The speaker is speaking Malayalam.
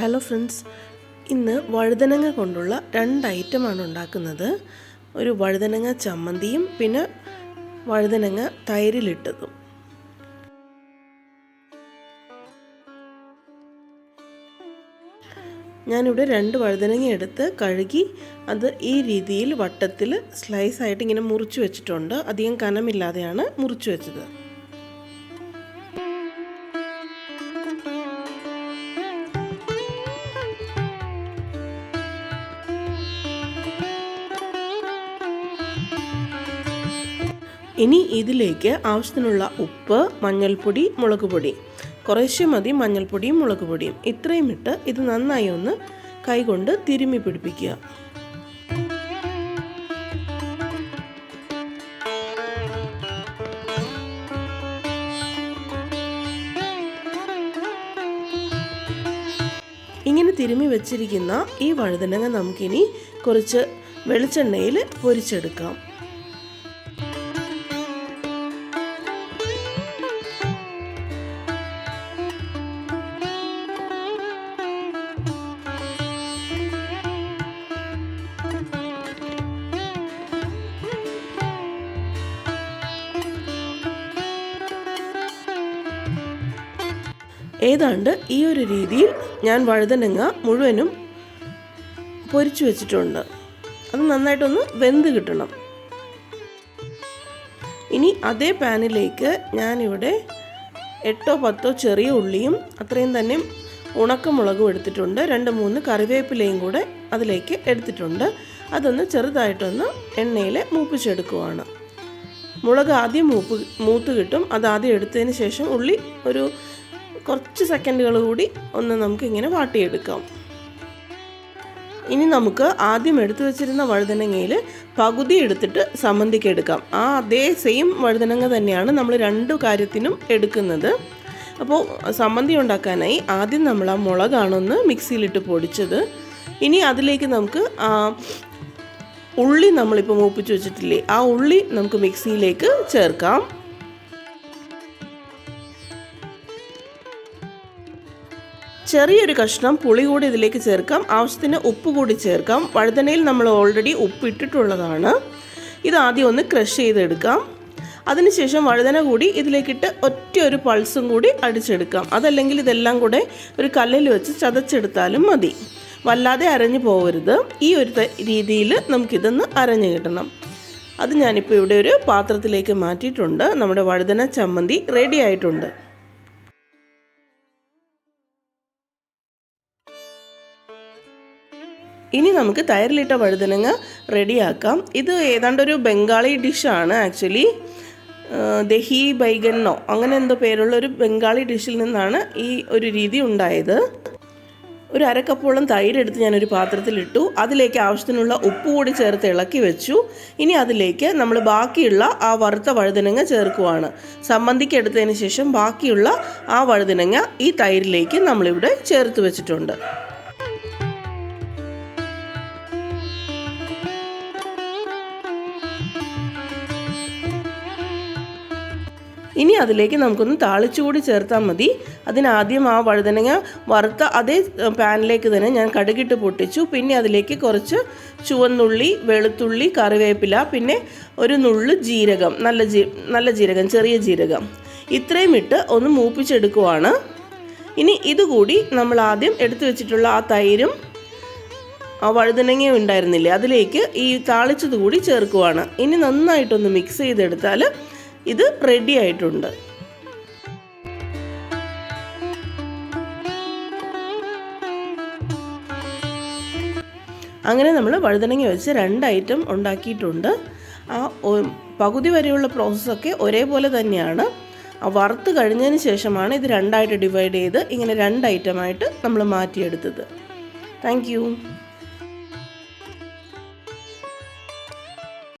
ഹലോ ഫ്രണ്ട്സ് ഇന്ന് വഴുതനങ്ങ കൊണ്ടുള്ള രണ്ട് ഐറ്റമാണ് ഉണ്ടാക്കുന്നത്. ഒരു വഴുതനങ്ങ ചമ്മന്തിയും പിന്നെ വഴുതനങ്ങ തൈരിലിട്ടതും. ഞാനിവിടെ രണ്ട് വഴുതനങ്ങ എടുത്ത് കഴുകി അത് ഈ രീതിയിൽ വട്ടത്തിൽ സ്ലൈസ് ആയിട്ട് ഇങ്ങനെ മുറിച്ച് വെച്ചിട്ടുണ്ട്. അധികം കനമില്ലാതെയാണ് മുറിച്ച് വെച്ചത്. ഇനി ഇതിലേക്ക് ആവശ്യത്തിനുള്ള ഉപ്പ് മഞ്ഞൾപ്പൊടി മുളക് പൊടി കുറേശ്ശെ മതി മഞ്ഞൾപ്പൊടിയും മുളക് പൊടിയും ഇത്രയും ഇട്ട് ഇത് നന്നായി ഒന്ന് കൈകൊണ്ട് തിരുമ്മി പിടിപ്പിക്കുക. ഇങ്ങനെ തിരുമ്മി വെച്ചിരിക്കുന്ന ഈ വഴുതനങ്ങ നമുക്കിനി കുറച്ച് വെളിച്ചെണ്ണയിൽ പൊരിച്ചെടുക്കാം. ഏതാണ്ട് ഈ ഒരു രീതിയിൽ ഞാൻ വഴുതനങ്ങ മുഴുവനും പൊരിച്ചു വെച്ചിട്ടുണ്ട്. അത് നന്നായിട്ടൊന്ന് വെന്ത് കിട്ടണം. ഇനി അതേ പാനിലേക്ക് ഞാനിവിടെ എട്ടോ പത്തോ ചെറിയ ഉള്ളിയും അത്രയും തന്നെ ഉണക്കമുളകും എടുത്തിട്ടുണ്ട്. രണ്ട് മൂന്ന് കറിവേപ്പിലയും കൂടെ അതിലേക്ക് എടുത്തിട്ടുണ്ട്. അതൊന്ന് ചെറുതായിട്ടൊന്ന് എണ്ണയിൽ മൂപ്പിച്ചെടുക്കുവാണ്. മുളക് ആദ്യം മൂപ്പ് മൂത്ത് കിട്ടും. അത് ആദ്യം എടുത്തതിന് ശേഷം ഉള്ളി ഒരു കുറച്ച് സെക്കൻഡുകൾ കൂടി ഒന്ന് നമുക്ക് ഇങ്ങനെ വാട്ടിയെടുക്കാം. ഇനി നമുക്ക് ആദ്യം എടുത്തു വെച്ചിരുന്ന വഴുതനങ്ങയിൽ പകുതി എടുത്തിട്ട് സമ്മന്തിക്ക് എടുക്കാം ആ അതേ സെയിം വഴുതനങ്ങ തന്നെയാണ് നമ്മൾ രണ്ട് കാര്യത്തിനും എടുക്കുന്നത്. അപ്പോൾ സമ്മന്തി ഉണ്ടാക്കാനായി ആദ്യം നമ്മൾ ആ മുളകാണൊന്ന് മിക്സിയിലിട്ട് പൊടിച്ചത്. ഇനി അതിലേക്ക് നമുക്ക് ഉള്ളി നമ്മളിപ്പോൾ മൂപ്പിച്ച് വെച്ചിട്ടില്ലേ ആ ഉള്ളി നമുക്ക് മിക്സിയിലേക്ക് ചേർക്കാം. ചെറിയൊരു കഷ്ണം പുളി കൂടി ഇതിലേക്ക് ചേർക്കാം. ആവശ്യത്തിന് ഉപ്പ് കൂടി ചേർക്കാം. വഴുതനയിൽ നമ്മൾ ഓൾറെഡി ഉപ്പ് ഇട്ടിട്ടുള്ളതാണ്. ഇത് ആദ്യം ഒന്ന് ക്രഷ് ചെയ്തെടുക്കാം. അതിനുശേഷം വഴുതന കൂടി ഇതിലേക്കിട്ട് ഒറ്റ ഒരു പൾസും കൂടി അടിച്ചെടുക്കാം. അതല്ലെങ്കിൽ ഇതെല്ലാം കൂടെ ഒരു കല്ലിൽ വെച്ച് ചതച്ചെടുത്താലും മതി. വല്ലാതെ അരഞ്ഞു പോകരുത് ഈ ഒരു രീതിയിൽ നമുക്കിതൊന്ന് അരഞ്ഞു കിട്ടണം. അത് ഞാനിപ്പോൾ ഇവിടെ ഒരു പാത്രത്തിലേക്ക് മാറ്റിയിട്ടുണ്ട്. നമ്മുടെ വഴുതന ചമ്മന്തി റെഡി ആയിട്ടുണ്ട്. ഇനി നമുക്ക് തയറിലിട്ട വഴുതനങ്ങ റെഡിയാക്കാം. ഇത് ഏതാണ്ട് ഒരു ബംഗാളി ഡിഷാണ് ആക്ച്വലി. ദഹി ബൈഗന്നോ അങ്ങനെ എന്തോ പേരുള്ള ഒരു ബംഗാളി ഡിഷിൽ നിന്നാണ് ഈ ഒരു രീതി ഉണ്ടായത്. ഒരു അരക്കപ്പോളം തൈരെടുത്ത് ഞാനൊരു പാത്രത്തിലിട്ടു. അതിലേക്ക് ആവശ്യത്തിനുള്ള ഉപ്പ് കൂടി ചേർത്ത് ഇളക്കി വെച്ചു. ഇനി അതിലേക്ക് നമ്മൾ ബാക്കിയുള്ള ആ വറുത്ത വഴുതനങ്ങ ചേർക്കുവാണ്. സമ്മന്തിക്ക് എടുത്തതിന് ശേഷം ബാക്കിയുള്ള ആ വഴുതനങ്ങ ഈ തൈരിലേക്ക് നമ്മളിവിടെ ചേർത്ത് വെച്ചിട്ടുണ്ട്. ഇനി അതിലേക്ക് നമുക്കൊന്ന് താളിച്ചുകൂടി ചേർത്താൽ മതി. അതിനാദ്യം ആ വഴുതനങ്ങ വറുത്ത അതേ പാനിലേക്ക് തന്നെ ഞാൻ കടുകിട്ട് പൊട്ടിച്ചു. പിന്നെ അതിലേക്ക് കുറച്ച് ചുവന്നുള്ളി വെളുത്തുള്ളി കറിവേപ്പില പിന്നെ ഒരു നുള്ളു ജീരകം നല്ല ജീ നല്ല ജീരകം ചെറിയ ജീരകം. ഇത്രയും ഇട്ട് ഒന്ന് മൂപ്പിച്ചെടുക്കുവാണ്. ഇനി ഇതുകൂടി നമ്മൾ ആദ്യം എടുത്തു വെച്ചിട്ടുള്ള ആ തൈരും ആ വഴുതനങ്ങയും ഉണ്ടായിരുന്നില്ലേ അതിലേക്ക് ഈ താളിച്ചത് കൂടി ചേർക്കുവാണ്. ഇനി നന്നായിട്ടൊന്ന് മിക്സ് ചെയ്തെടുത്താൽ ഇത് റെഡി ആയിട്ടുണ്ട്. അങ്ങനെ നമ്മൾ വഴുതനങ്ങ വെച്ച് രണ്ട് ഐറ്റം ഉണ്ടാക്കിയിട്ടുണ്ട്. ആ പകുതി വരെയുള്ള പ്രോസസ്സൊക്കെ ഒരേപോലെ തന്നെയാണ്. വറുത്ത് കഴിഞ്ഞതിന് ശേഷമാണ് ഇത് രണ്ടായിട്ട് ഡിവൈഡ് ചെയ്ത് ഇങ്ങനെ രണ്ട് ഐറ്റമായിട്ട് നമ്മൾ മാറ്റിയെടുത്തത്. താങ്ക്